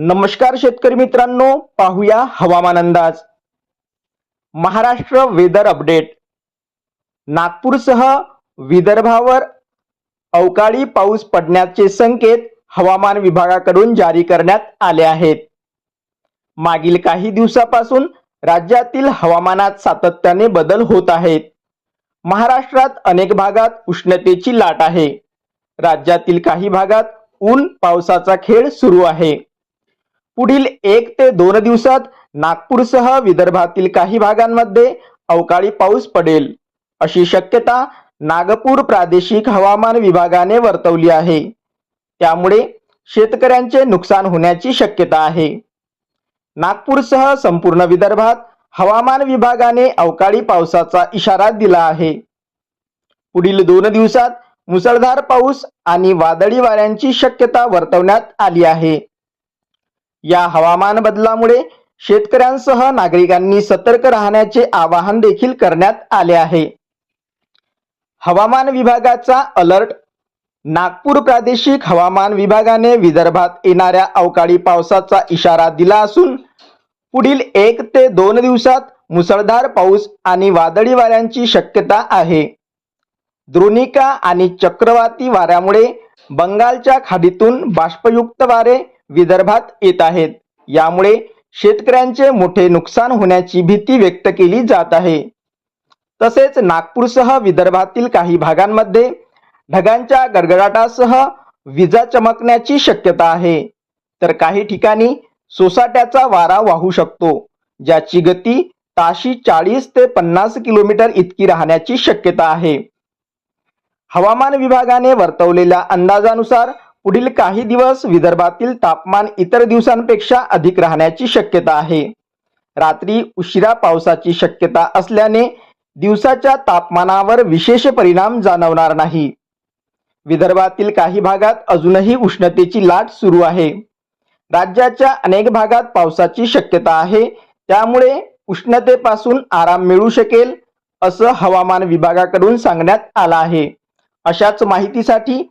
नमस्कार शेतकरी मित्रांनो पाहूया हवामान अंदाज. महाराष्ट्र वेदर अपडेट नागपूरसह विदर्भावर अवकाळी पाऊस पडण्याचे संकेत हवामान विभागाकडून जारी करण्यात आले आहेत. मागील काही दिवसापासून राज्यातील हवामानात सातत्याने बदल होत आहेत. महाराष्ट्रात अनेक भागात उष्णतेची लाट आहे. राज्यातील काही भागात ऊन पावसाचा खेळ सुरू आहे. पुढील एक ते दोन दिवसात नागपूरसह विदर्भातील काही भागांमध्ये अवकाळी पाऊस पडेल अशी शक्यता नागपूर प्रादेशिक हवामान विभागाने वर्तवली आहे. त्यामुळे शेतकऱ्यांचे नुकसान होण्याची शक्यता आहे. नागपूरसह संपूर्ण विदर्भात हवामान विभागाने अवकाळी पावसाचा इशारा दिला आहे. पुढील दोन दिवसात मुसळधार पाऊस आणि वादळी वाऱ्यांची शक्यता वर्तवण्यात आली आहे. या हवामान बदलामुळे शेतकऱ्यांसह नागरिकांनी सतर्क राहण्याचे आवाहन देखील करण्यात आले आहे. हवामान विभागाचा अलर्ट नागपूर प्रादेशिक हवामान विभागाने विदर्भात येणाऱ्या अवकाळी पावसाचा इशारा दिला असून पुढील एक ते दोन दिवसात मुसळधार पाऊस आणि वादळी वाऱ्यांची शक्यता आहे. द्रोणिका आणि चक्रवाती वाऱ्यामुळे बंगालच्या खाडीतून बाष्पयुक्त वारे विदर्भात येत आहेत. यामुळे शेतकऱ्यांचे मोठे नुकसान होण्याची भीती व्यक्त केली जात आहे. तसेच नागपूरसह विदर्भातील काही भागांमध्ये ढगांच्या गडगडाटासह विजा चमकण्याची शक्यता आहे. तर काही ठिकाणी सोसाट्याचा वारा वाहू शकतो ज्याची गती ताशी चाळीस ते पन्नास किलोमीटर इतकी राहण्याची शक्यता आहे. हवामान विभागाने वर्तवलेल्या अंदाजानुसार पुढील काही दिवस विदर्भातील तापमान इतर दिवसांपेक्षा अधिक राहण्याची शक्यता आहे. रात्री उशिरा पावसाची शक्यता असल्याने दिवसाच्या तापमानावर विशेष परिणाम जाणवणार नाही. विदर्भातील काही भागात अजूनही उष्णतेची लाट सुरू आहे. राज्याच्या अनेक भागात पावसाची शक्यता आहे. त्यामुळे उष्णतेपासून आराम मिळू शकेल असं हवामान विभागाकडून सांगण्यात आलं आहे. अशाच माहितीसाठी